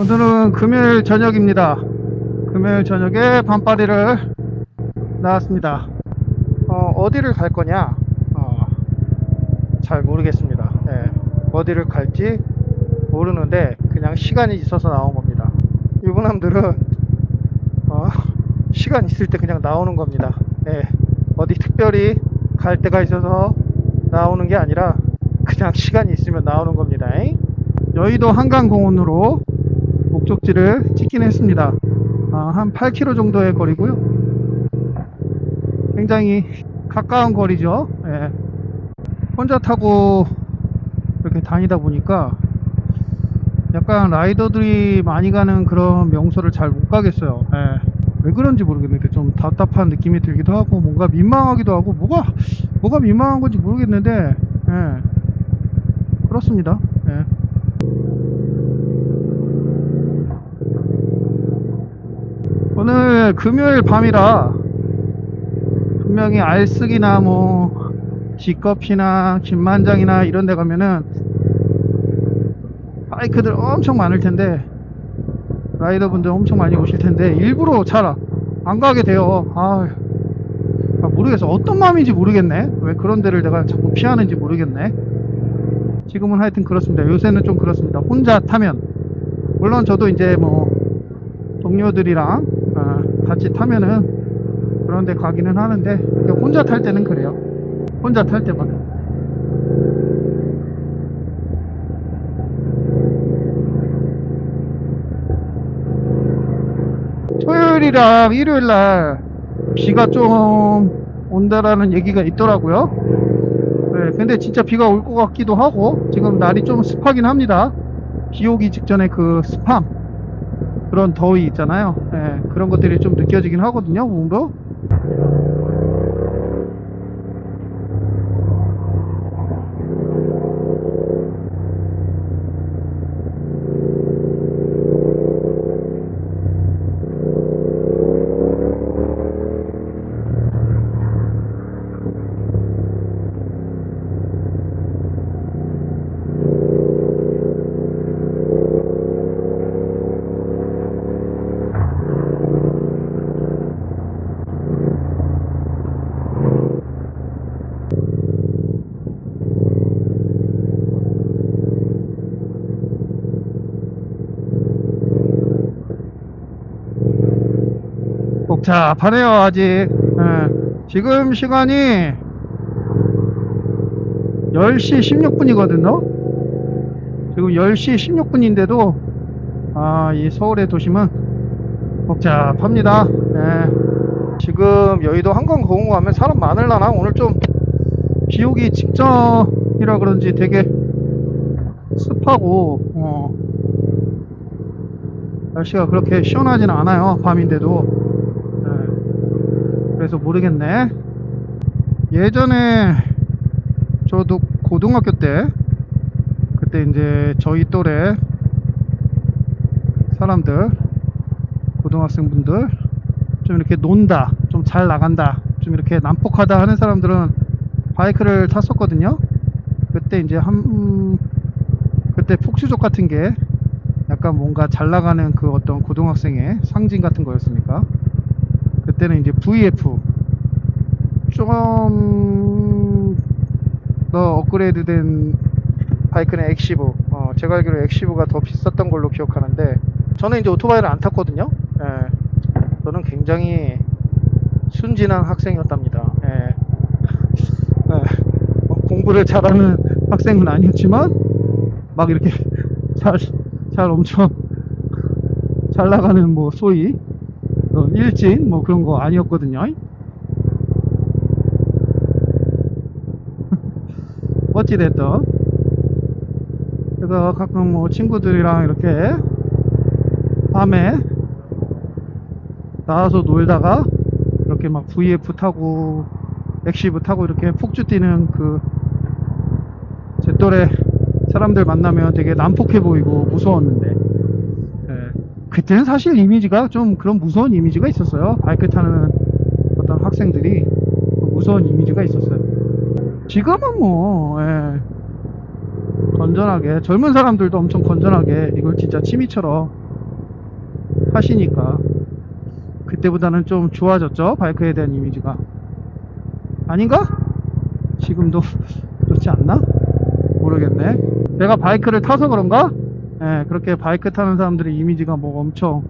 오늘은 금요일 저녁입니다. 금요일 저녁에 밤바리를 나왔습니다. 어, 디를갈 거냐? 어, 잘 모르겠습니다. 예, 어디를 갈지 모르는데 그냥 시간이 있어서 나온 겁니다. 유부남들은 어, 시간 있을 때 그냥 나오는 겁니다. 예, 어디 특별히 갈 데가 있어서 나오는 게 아니라 그냥 시간이 있으면 나오는 겁니다. 잉? 여의도 한강공원으로 목적지를 찍긴 했습니다. 아, 한 8km 정도의 거리고요. 굉장히 가까운 거리죠. 예. 혼자 타고 이렇게 다니다 보니까 약간 라이더들이 많이 가는 그런 명소를 잘 못 가겠어요. 예. 왜 그런지 모르겠는데 좀 답답한 느낌이 들기도 하고 뭔가 민망하기도 하고 뭐가 뭐가 민망한 건지 모르겠는데 예. 그렇습니다. 오늘 금요일 밤이라 분명히 알쓰기나 뭐 G커피나 김만장이나 이런 데 가면은 바이크들 엄청 많을 텐데 라이더 분들 엄청 많이 오실 텐데 일부러 잘 안 가게 돼요. 아 아, 모르겠어. 어떤 마음인지 모르겠네. 왜 그런 데를 내가 자꾸 피하는지 모르겠네. 지금은 하여튼 그렇습니다. 요새는 좀 그렇습니다. 혼자 타면. 물론 저도 이제 뭐 동료들이랑 아, 같이 타면은 그런 데 가기는 하는데 혼자 탈 때는 그래요. 혼자 탈 때만 토요일이랑 일요일날 비가 좀 온다라는 얘기가 있더라고요. 네, 근데 진짜 비가 올 것 같기도 하고 지금 날이 좀 습하긴 합니다. 비 오기 직전에 그 습함 그런 더위 있잖아요. 예, 그런 것들이 좀 느껴지긴 하거든요, 몸도. 복잡하네요, 아직. 예, 지금 시간이 10시 16분이거든요. 지금 10시 16분인데도, 아, 이 서울의 도심은 복잡합니다. 예. 지금 여의도 한강공원 가면 사람 많을라나? 오늘 좀 비 오기 직전이라 그런지 되게 습하고, 어, 날씨가 그렇게 시원하진 않아요. 밤인데도. 네. 그래서 모르겠네. 예전에 저도 고등학교 때 그때 이제 저희 또래 사람들 고등학생분들 좀 이렇게 논다 좀 잘 나간다 좀 이렇게 난폭하다 하는 사람들은 바이크를 탔었거든요 그때 이제 한 음, 그때 폭주족 같은 게 약간 뭔가 잘 나가는 그 어떤 고등학생의 상징 같은 거였으니까 그때는 이제 VF 좀더 업그레이드된 바이크는 엑시브 어, 제가 알기로 엑시브가 더 비쌌던 걸로 기억하는데 저는 이제 오토바이를 안 탔거든요 예. 저는 굉장히 순진한 학생이었답니다 예. 예. 뭐 공부를 잘하는 학생은 아니었지만 막 이렇게 잘, 잘 엄청 잘 나가는 뭐 소위 어, 일진 뭐 그런 거 아니었거든요. 어찌됐든 그래서 가끔 뭐 친구들이랑 이렇게 밤에 나와서 놀다가 이렇게 막 VF 타고 엑시브 타고 이렇게 폭주 뛰는 그 제 또래 사람들 만나면 되게 난폭해 보이고 무서웠는데 예, 그때는 사실 이미지가 좀 그런 무서운 이미지가 있었어요 바이크 타는 어떤 학생들이 무서운 이미지가 있었어요 지금은 뭐 예, 건전하게 젊은 사람들도 엄청 건전하게 이걸 진짜 취미처럼 하시니까 그때보다는 좀 좋아졌죠 바이크에 대한 이미지가 아닌가? 지금도 그렇지 않나? 모르겠네 내가 바이크를 타서 그런가? 예, 그렇게 바이크 타는 사람들의 이미지가 뭐 엄청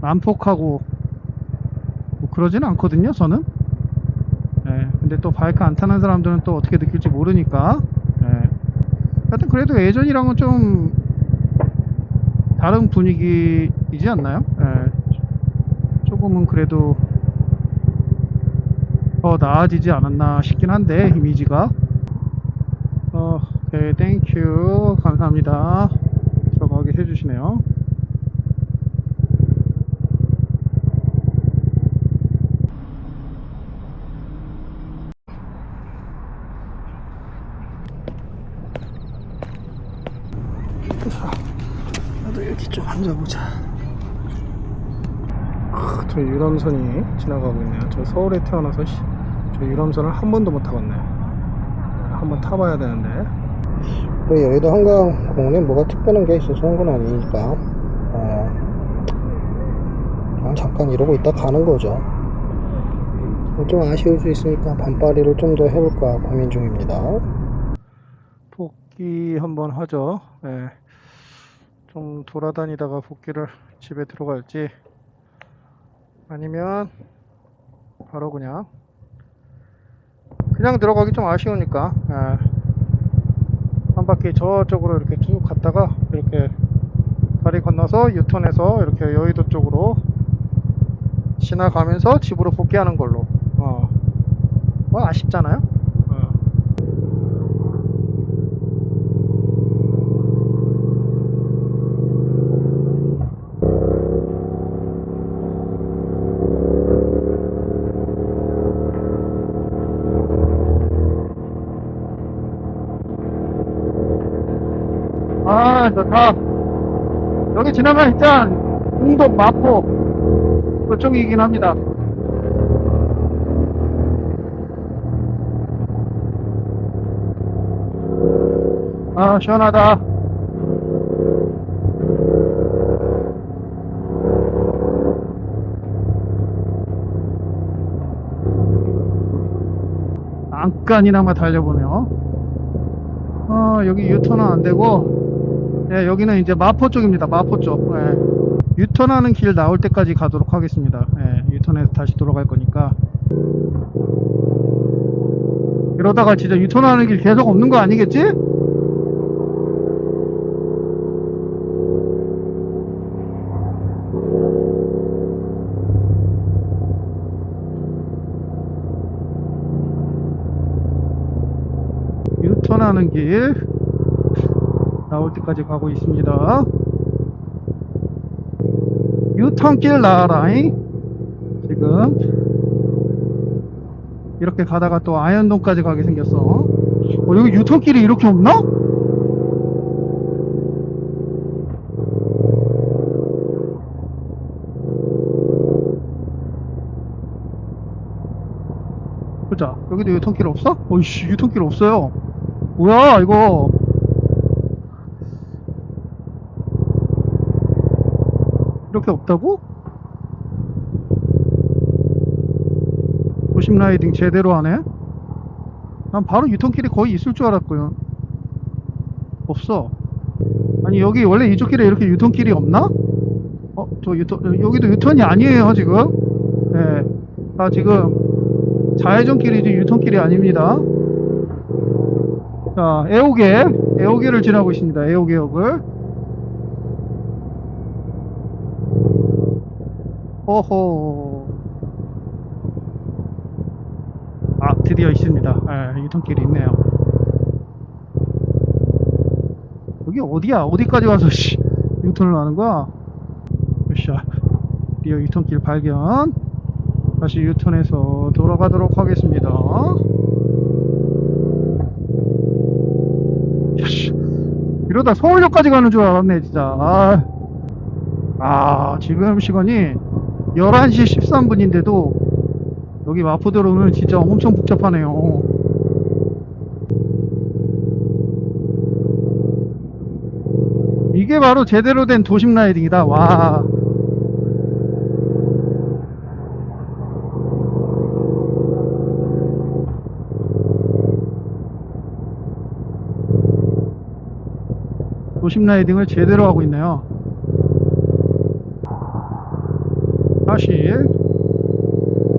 난폭하고 뭐 그러지는 않거든요 저는 예, 근데 또 바이크 안 타는 사람들은 또 어떻게 느낄지 모르니까 예. 하여튼 그래도 예전이랑은 좀 다른 분위기이지 않나요? 예. 조금은 그래도 더 나아지지 않았나 싶긴 한데 이미지가 어, 오케이 땡큐 감사합니다 들어가게 해주시네요 나도 이렇게 좀 앉아보자 아, 저 유람선이 지나가고 있네요. 저 서울에 태어나서 씨, 저 유람선을 한 번도 못 타봤네. 한번 타봐야 되는데. 그 여의도 한강 공원에 뭐가 특별한 게 있어서 온 건 아니니까 어, 그냥 잠깐 이러고 있다 가는 거죠 좀 아쉬울 수 있으니까 반바리를 좀 더 해볼까 고민 중입니다 복귀 한번 하죠. 예. 좀 돌아다니다가 복귀를 집에 들어갈지 아니면 바로 그냥 그냥 들어가기 좀 아쉬우니까 예. 한 바퀴 저쪽으로 이렇게 쭉 갔다가 이렇게 다리 건너서 유턴해서 이렇게 여의도 쪽으로 지나가면서 집으로 복귀하는 걸로 어. 뭐 아쉽잖아요. 아, 좋다. 여기 지나면 일단, 공동 마포, 그쪽이긴 합니다. 아, 시원하다. 안간이나마 달려보네요. 어, 여기 유턴은 안 되고, 예, 여기는 이제 마포 쪽입니다. 마포 쪽. 예. 유턴하는 길 나올 때까지 가도록 하겠습니다. 예, 유턴해서 다시 돌아갈 거니까. 이러다가 진짜 유턴하는 길 계속 없는 거 아니겠지? 유턴하는 길 때까지 가고 있습니다. 유턴길 나와라잉. 지금 이렇게 가다가 또 아현동까지 가게 생겼어. 어, 여기 유턴길이 이렇게 없나? 보자. 여기도 유턴길 없어? 어이씨, 유턴길 없어요. 뭐야, 이거. 이렇게 없다고? 도심 라이딩 제대로 하네? 난 바로 유턴길이 거의 있을 줄 알았고요. 없어. 아니, 여기 원래 이쪽 길에 이렇게 유턴길이 없나? 어, 저 유턴, 여기도 유턴이 아니에요, 지금. 예. 아, 지금 좌회전 길이지 유턴길이 아닙니다. 자, 애호계, 애호계를 지나고 있습니다. 애호계역을. 호호. 아, 드디어 있습니다. 예, 유턴길이 있네요. 여기 어디야? 어디까지 와서, 씨, 유턴을 하는 거야? 으쌰. 드디어 유턴길 발견. 다시 유턴해서 돌아가도록 하겠습니다. 야씨. 이러다 서울역까지 가는 줄 알았네, 진짜. 아, 아 지금 시간이 11시 13분인데도 여기 마포대로는 진짜 엄청 복잡하네요. 이게 바로 제대로 된 도심 라이딩이다. 와. 도심 라이딩을 제대로 하고 있네요. 다시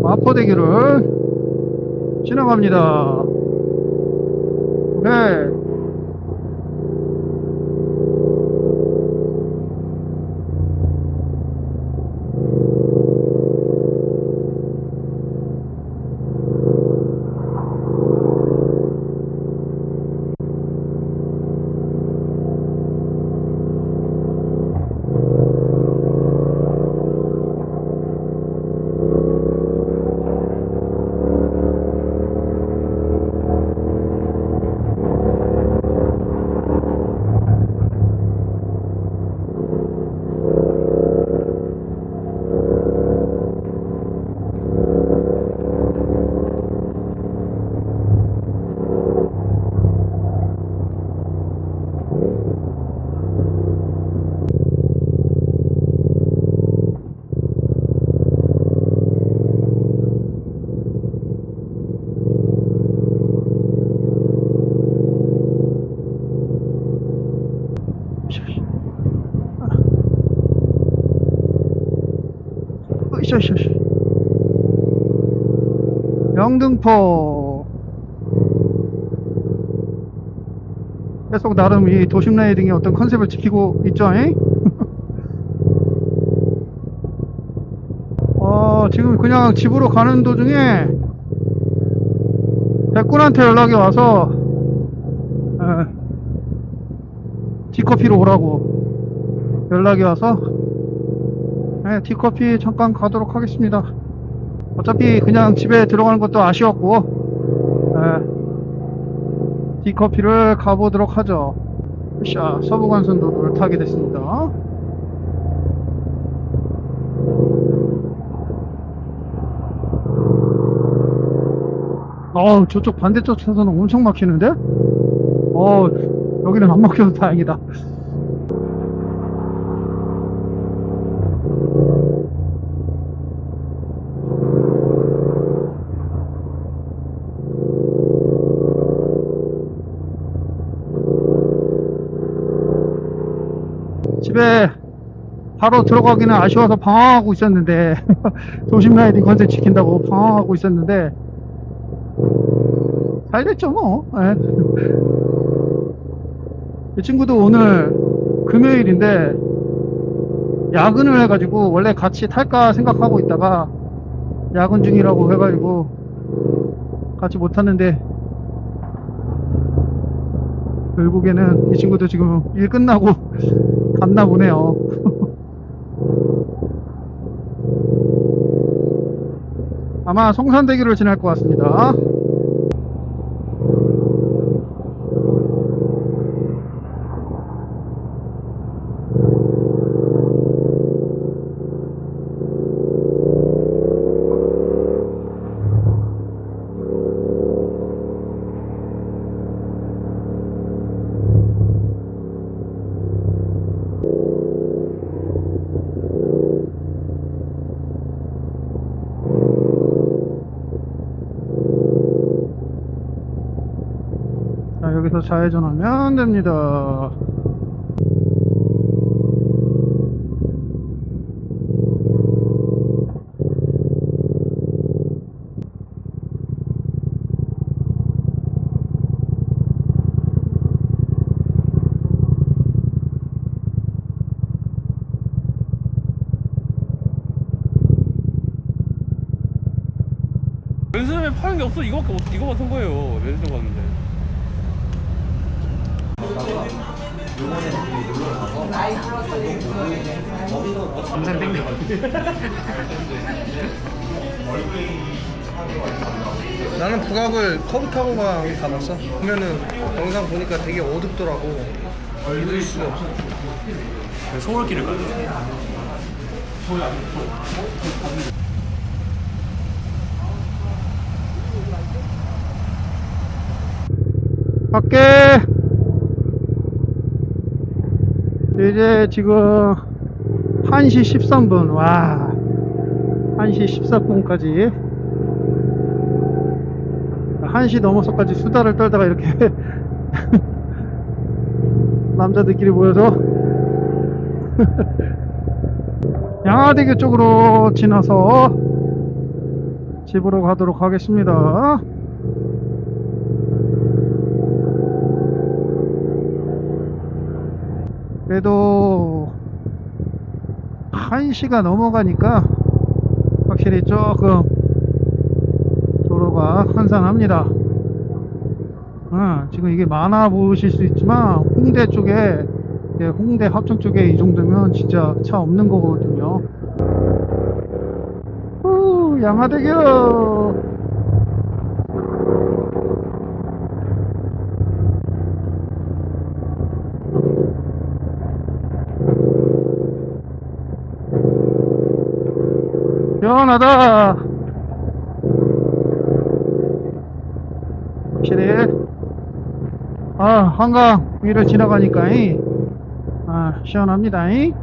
마포대교를 지나갑니다. 네. 으쌰으쌰 영등포 계속 나름 이 도심 라이딩의 어떤 컨셉을 지키고 있죠 잉? 어, 지금 그냥 집으로 가는 도중에 백군한테 연락이 와서 에, 티커피로 오라고 연락이 와서 네, 티커피 잠깐 가도록 하겠습니다. 어차피 그냥 집에 들어가는 것도 아쉬웠고, 네, 티커피를 가보도록 하죠. 자, 서부간선도로를 타게 됐습니다. 어, 저쪽 반대쪽 차선은 엄청 막히는데? 어, 여기는 안 막혀서 다행이다. 집에 바로 들어가기는 아쉬워서 방황하고 있었는데 도심 라이딩 컨셉 지킨다고 방황하고 있었는데. 잘 됐죠 뭐. 예. 이 친구도 오늘 금요일인데 야근을 해가지고 원래 같이 탈까 생각하고 있다가 야근 중이라고 해가지고 같이 못 탔는데 결국에는 이 친구도 지금 일 끝나고 갔나 보네요. 아마 성산대교를 지날 것 같습니다. 여기서 좌회전하면 됩니다. 연습에 파는 게 없어. 이거밖에 없어 이거만 산 거예요. 연습 갔는데 감상 땡겨. 나는 북악을 커브 타고 가 가봤어. 그러면은 영상 보니까 되게 어둡더라고. 믿을 수가 없어. 서울길을 가요 갈게. 이제 지금 1시 13분, 와. 1시 14분까지. 1시 넘어서까지 수다를 떨다가 이렇게 남자들끼리 모여서 양화대교 쪽으로 지나서 집으로 가도록 하겠습니다. 그래도 1시가 넘어가니까 확실히 조금 도로가 한산합니다. 어, 지금 이게 많아 보이실 수 있지만 홍대 쪽에 예, 홍대 합천 쪽에 이 정도면 진짜 차 없는 거거든요. 후, 양화대교. 시원하다. 확실히. 아, 한강 위를 지나가니까, 이, 아, 시원합니다. 이.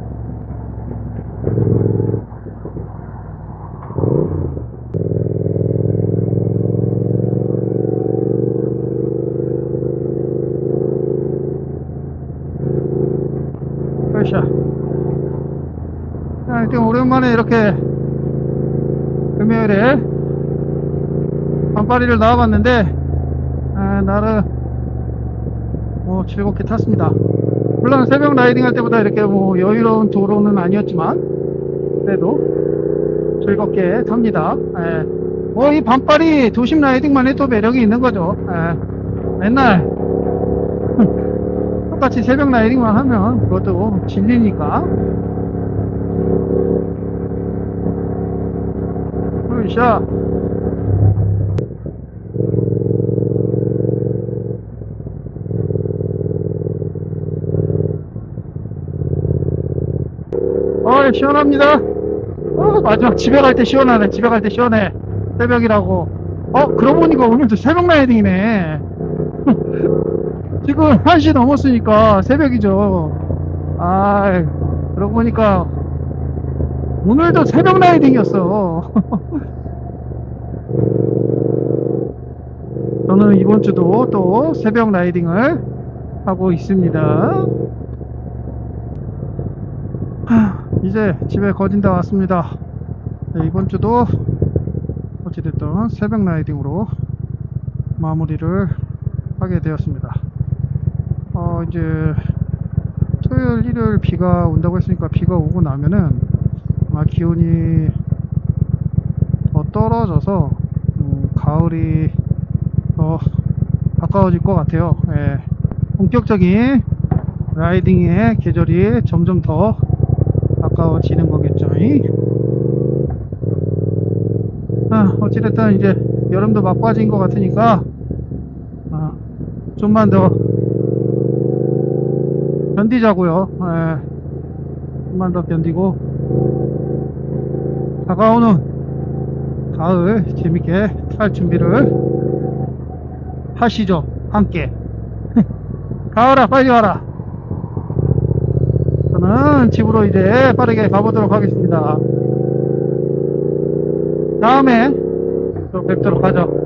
일단 오랜만에 이렇게 금요일에 반파리를 나와봤는데, 아, 나름, 뭐, 즐겁게 탔습니다. 물론 새벽 라이딩 할 때보다 이렇게 뭐, 여유로운 도로는 아니었지만, 그래도 즐겁게 탑니다. 예. 뭐, 이 반파리 도심 라이딩만 해도 매력이 있는 거죠. 예. 맨날, 똑같이 새벽 라이딩만 하면 그것도 질리니까. 으쌰. 어, 시원합니다. 어, 마지막 집에 갈 때 시원하네. 집에 갈 때 시원해. 새벽이라고. 어, 그러고 보니까 오늘도 새벽 라이딩이네. 지금 1시 넘었으니까 새벽이죠. 아, 그러고 보니까 오늘도 새벽 라이딩이었어. 저는 이번 주도 또 새벽 라이딩을 하고 있습니다. 하, 이제 집에 거진 다 왔습니다. 네, 이번 주도 어찌됐든 새벽 라이딩으로 마무리를 하게 되었습니다. 어, 이제 토요일, 일요일 비가 온다고 했으니까 비가 오고 나면은 아마 기온이 더 떨어져서 음, 가을이 더 가까워질 것 같아요. 예. 본격적인 라이딩의 계절이 점점 더 가까워지는 거겠죠. 아, 어찌됐든 이제 여름도 막바지인 것 같으니까 아, 좀만 더 견디자고요. 예. 좀만 더 견디고 다가오는 가을 재밌게 탈 준비를 하시죠. 함께. 가을아 빨리 와라. 저는 집으로 이제 빠르게 가보도록 하겠습니다. 다음에 또 뵙도록 하죠.